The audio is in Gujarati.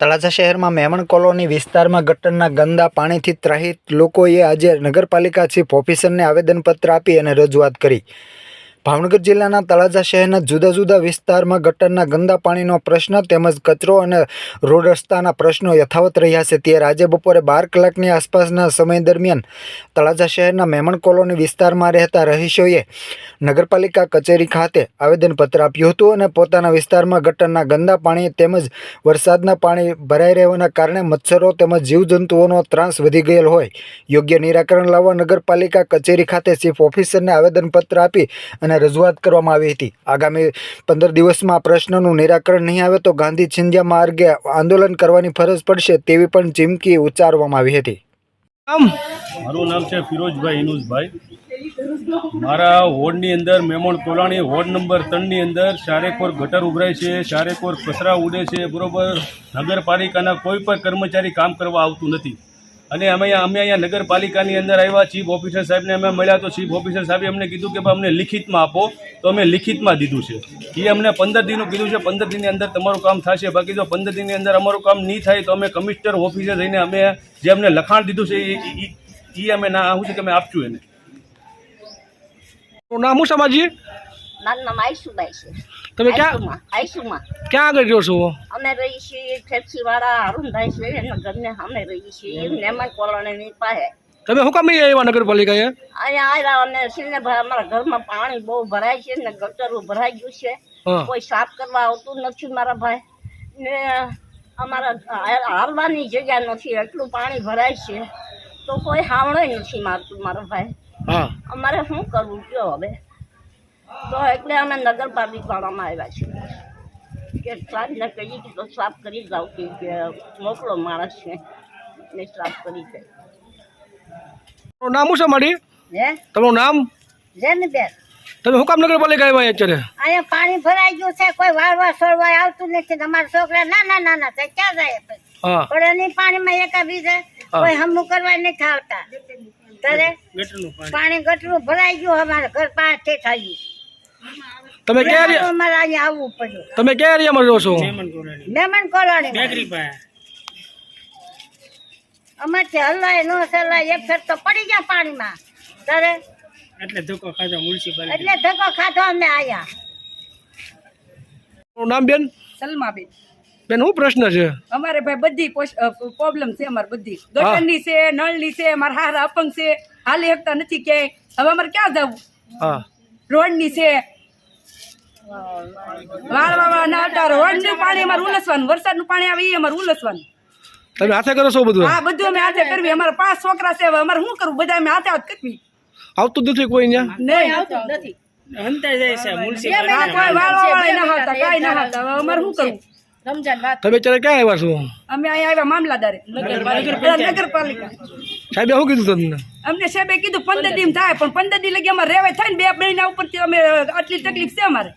તળાજા શહેરમાં મેમણ કોલોની વિસ્તારમાં ગટરના ગંદા પાણીથી ત્રાહિત લોકોએ આજે નગરપાલિકા ચીફ ઓફિસરને આવેદનપત્ર આપી અને રજૂઆત કરી. ભાવનગર જિલ્લાના તળાજા શહેરના જુદા જુદા વિસ્તારમાં ગટરના ગંદા પાણીનો પ્રશ્ન તેમજ કચરો અને રોડ રસ્તાના પ્રશ્નો યથાવત રહ્યા છે. ત્યારે આજે બપોરે બાર કલાકની આસપાસના સમય દરમિયાન તળાજા શહેરના મેમણ કોલોની વિસ્તારમાં રહેતા રહીશોએ નગરપાલિકા કચેરી ખાતે આવેદનપત્ર આપ્યું હતું અને પોતાના વિસ્તારમાં ગટરના ગંદા પાણી તેમજ વરસાદના પાણી ભરાઈ રહેવાના કારણે મચ્છરો તેમજ જીવજંતુઓનો ત્રાસ વધી ગયેલ હોય. યોગ્ય નિરાકરણ લાવવા નગરપાલિકા કચેરી ખાતે ચીફ ઓફિસરને આવેદનપત્ર આપી અને રજૂઆત કરવામાં આવી હતી. આગામી પંદર દિવસમાં પ્રશ્નનું નિરાકરણ નહીં આવે તો ગાંધી છિંજ્યા માર્ગે આંદોલન કરવાની ફરજ પડશે તેવી પણ ચીમકી ઉચ્ચારવામાં આવી હતી. મારું નામ છે ફિરોજભાઈ ઇનુજભાઈ મારા વોર્ડની અંદર મેમણ કોલાણી વોર્ડ નંબર ત્રણની અંદર ચારેકોર ગટર ઉભરાય છે, ચારેકોર કચરા ઉડે છે, બરોબર? નગરપાલિકાના કોઈ પણ કર્મચારી કામ કરવા આવતું નથી. અને અમે અહીંયા અમે અહીંયા નગરપાલિકાની અંદર આવ્યા ચીફ ઓફિસર સાહેબને અમે મળ્યા તો ચીફ ઓફિસર સાહેબે અમને કીધું કે અમને લિખિતમાં આપો, તો અમે લિખિતમાં દીધું છે. એ અમને પંદર દિનનું કીધું છે, પંદર દિનની અંદર તમારું કામ થશે. બાકી જો પંદર દિનની અંદર અમારું કામ નહીં થાય તો અમે કમિશનર ઓફિસે જઈને અમે જે અમને લખાણ દીધું છે, એ અમે ના શું છે કે અમે આપશું એને નામ શું સમાજી મારું નામ આઈશુબાઈ છે. તમે ક્યાં આઈશુમાં ક્યાં આગળ રહ્યો છો? અમે રહી છીએ ફેફસીવાળા અરુણભાઈ છે એના ઘરને અમે રહી છીએ. મહેમાન કોલોનીની પાસે. તમે શું કામ આવ્યા નગરપાલિકાએ? અહીંયા આવ્યા અને છે ને અમારા ઘરમાં પાણી બહુ ભરાય છે ને ગટરું ભરાઈ ગયું છે. કોઈ સાફ કરવા આવતું નથી મારા ભાઈ. ને અમારા હારવાની જગ્યા નથી એટલું પાણી ભરાય છે. તો કોઈ હાવણ નથી મારતું મારો ભાઈ. અમારે શું કરવું કયો હવે? તો એટલે અમે નગરપાલિકામાં આવ્યા છીએ. કે સાહેબને કહીએ કે તો સાફ કરી જાઓ કે મોકલો માણસ છે. ને સાફ કરી તમારું નામ શું સમાડી હે? તમારું નામ? જેનબેન તમે હું કામ નગરપાલિકા આવ્યા અત્યારે? અહીંયા પાણી ભરાઈ ગયું છે કોઈ વારવા સોરવા આવતું નથી. તમારા છોકરા ના ના નાના ના ક્યાં જાય પણ હા. પાણી માં પાણીમાં એકા બીજે કોઈ હમું કરવા નથી આવતા. ત્યારે પાણી. ગટરું ભરાઈ ગયું અમારા ઘર પાસે થયું. તમે ક્યાં એરિયા અમારે અહીંયા આવવું પડ્યું. તમે ક્યાં એરિયામાં રહો છો? મહેમાન કોલોની. અમારથી હલાય નો સલાય એક ફેર તો પડી ગયા પાણીમાં. તારે? એટલે ધક્કો ખાધો મ્યુનિસિપાલિટી એટલે ધક્કો ખાધો અમે આયા. તમારું નામ બેન? સલમા બેન શું પ્રશ્ન છે? અમારે ભાઈ બધી પ્રોબ્લેમ છે અમારે બધી. ગટરની છે નળની છે મારા હારા અપંગ છે. હાલી હકતા નથી ક્યાંય. હવે અમારે ક્યાં જવું? હા. રોડની છે વાળવા વાળા ના આવતા રોડનું પાણી અમારે ઉલસવાનું. વરસાદનું પાણી આવે એ અમારે ઉલસવાનું. તમે હાથે કરો છો બધું? હા બધું અમે હાથે કરવી. અમારા પાંચ છોકરા છે હવે અમારે શું કરવું? બધા અમે હાથે હાથ કરવી. આવતું નથી કોઈ અહીંયા નહીં. આવતું નથી. હંતા જાય છે હા, મ્યુનિસિપાલિટી કોઈ વાળવા વાળા ના આવતા કાંઈ ના આવતા હવે અમારે શું કરવું? તમે અત્યારે ક્યાં આવ્યા છો? અમે અહીંયા આવ્યા મામલાદારે. નગરપાલિકા. સાહેબે શું કીધું તમને? અમને સાહેબે કીધું પંદર દિન થાય પણ પંદર દિન લગી અમારે રેવાય થાય ને બે મહિના ઉપરથી અમે આટલી તકલીફ છે અમારે.